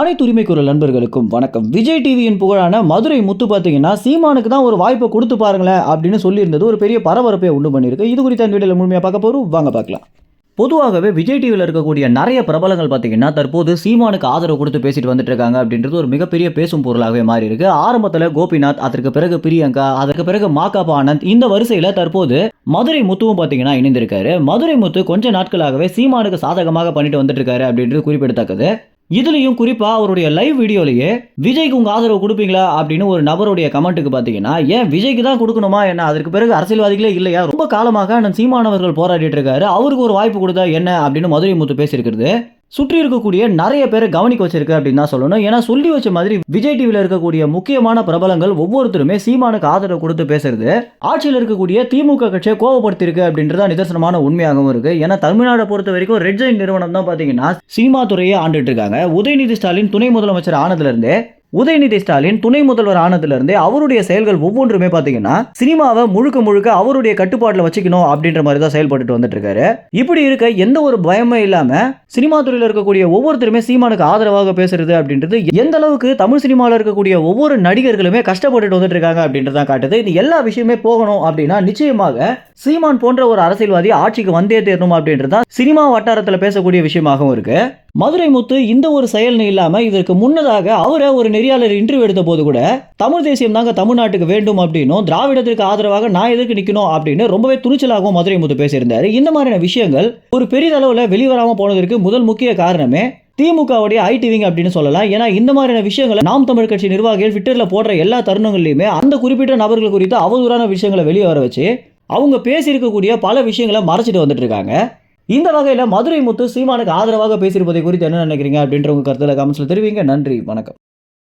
அனைத்து உரிமை குரல் நண்பர்களுக்கும் வணக்கம். விஜய் டிவியின் புகழான மதுரை முத்து பார்த்தீங்கன்னா சீமானுக்கு தான் ஒரு வாய்ப்பை கொடுத்து பாருங்களேன் அப்படின்னு சொல்லியிருந்தது. ஒரு பெரிய பரபரப்பை உண்டு பண்ணியிருக்கு. இது குறித்த அந்த வீடியோவில் முழுமையாக பார்க்க போகிறோம் வாங்க பார்க்கலாம். பொதுவாகவே விஜய் டிவியில் இருக்கக்கூடிய நிறைய பிரபலங்கள் பார்த்தீங்கன்னா தற்போது சீமானுக்கு ஆதரவு கொடுத்து பேசிட்டு வந்துட்டு இருக்காங்க அப்படின்றது ஒரு மிகப்பெரிய பேசும் பொருளாகவே மாறி இருக்கு ஆரம்பத்தில் கோபிநாத் அதற்கு பிறகு பிரியங்கா அதற்கு பிறகு மாகாபா ஆனந்த் இந்த வரிசையில் தற்போது மதுரை முத்துவும் பார்த்தீங்கன்னா இணைந்திருக்காரு. மதுரை முத்து கொஞ்ச நாட்களாகவே சீமானுக்கு சாதகமாக பண்ணிட்டு வந்துட்டு இருக்காரு அப்படின்றது குறிப்பிடத்தக்கது. இதுலேயும் குறிப்பாக அவருடைய லைவ் வீடியோலேயே விஜய்க்கு உங்கள் ஆதரவு கொடுப்பீங்களா அப்படின்னு ஒரு நபருடைய கமெண்ட்டுக்கு பார்த்தீங்கன்னா ஏன் விஜய்க்கு தான் கொடுக்கணுமா என்ன? அதற்கு பிறகு அரசியல்வாதிகளே இல்லையா? ரொம்ப காலமாக நான் சீமானவர்கள் போராடிட்டு இருக்காரு. அவருக்கு ஒரு வாய்ப்பு கொடுத்தா என்ன அப்படின்னு மதுரை முத்து பேசியிருக்கிறது. சுற்றி இருக்கக்கூடிய நிறைய பேரை கவனிக்க வச்சிருக்கு அப்படின்னு தான் சொல்லணும். ஏன்னா சொல்லி வச்ச மாதிரி விஜய் டிவியில் இருக்கக்கூடிய முக்கியமான பிரபலங்கள் ஒவ்வொருத்தருமே சீமானுக்கு ஆதரவு கொடுத்து பேசுறது ஆட்சியில் இருக்கக்கூடிய திமுக கட்சியை கோவப்படுத்திருக்கு அப்படின்றத நிதர்சனமான உண்மையாகவும் இருக்கு. ஏன்னா தமிழ்நாடை பொறுத்த வரைக்கும் ரெட் ஜெயின் நிறுவனம் தான் பார்த்தீங்கன்னா சினிமா துறையை ஆண்டுட்டு இருக்காங்க. உதயநிதி ஸ்டாலின் துணை முதலமைச்சர் ஆனதுல இருந்தே உதயநிதி ஸ்டாலின் துணை முதல்வர் ஆனதுலேருந்தே அவருடைய செயல்கள் ஒவ்வொன்றுமே பார்த்தீங்கன்னா சினிமாவை முழுக்க முழுக்க அவருடைய கட்டுப்பாட்டில் வச்சுக்கணும் அப்படின்ற மாதிரி தான் செயல்பட்டு வந்துட்டு இருக்காரு இப்படி இருக்க எந்த ஒரு பயமே இல்லாமல் சினிமா துறையில் இருக்கக்கூடிய ஒவ்வொருத்தருமே சீமானுக்கு ஆதரவாக பேசுறது அப்படின்றது எந்த அளவுக்கு தமிழ் சினிமாவில் இருக்கக்கூடிய ஒவ்வொரு நடிகர்களுமே கஷ்டப்பட்டுட்டு வந்துட்டு இருக்காங்க அப்படின்றதான் காட்டுது. இது எல்லா விஷயமே போகணும் அப்படின்னா நிச்சயமாக சீமான் போன்ற ஒரு அரசியல்வாதி ஆட்சிக்கு வந்தே தேரணும் அப்படின்றது தான் சினிமா வட்டாரத்தில் பேசக்கூடிய விஷயமாகவும் இருக்குது மதுரை முத்து இந்த ஒரு செயல்னு இல்லாம இதற்கு முன்னதாக அவரை ஒரு நெறியாளர் இன்டர்வியூ எடுத்த போது கூட தமிழ் தேசியம் தாங்க தமிழ்நாட்டுக்கு வேண்டும் அப்படின்னும் திராவிடத்திற்கு ஆதரவாக நான் எதற்கு நிக்கணும் அப்படின்னு ரொம்பவே துணிச்சலாகவும் மதுரை முத்து பேசியிருந்தாரு. இந்த மாதிரியான விஷயங்கள் ஒரு பெரிதளவில் வெளிவராம போனதற்கு முதல் முக்கிய காரணமே திமுகவுடைய ஐடிவிங் அப்படின்னு சொல்லலாம். ஏன்னா இந்த மாதிரியான விஷயங்களை நாம் தமிழ் கட்சி நிர்வாகிகள் ட்விட்டர்ல போடுற எல்லா தருணங்கள்லையுமே அந்த குறிப்பிட்ட நபர்கள் குறித்து அவதூறான விஷயங்களை வெளியே வர வச்சு அவங்க பேசியிருக்கக்கூடிய பல விஷயங்களை மறைச்சிட்டு வந்துட்டு இருக்காங்க. இந்த வகையில் மதுரை முத்து சீமானுக்கு ஆதரவாக பேசியிருப்பதை குறித்து என்ன நினைக்கிறீங்க அப்படின்ற உங்கள் கருத்தில் கமெண்ட்ஸில் தெரிவிங்க. நன்றி. வணக்கம்.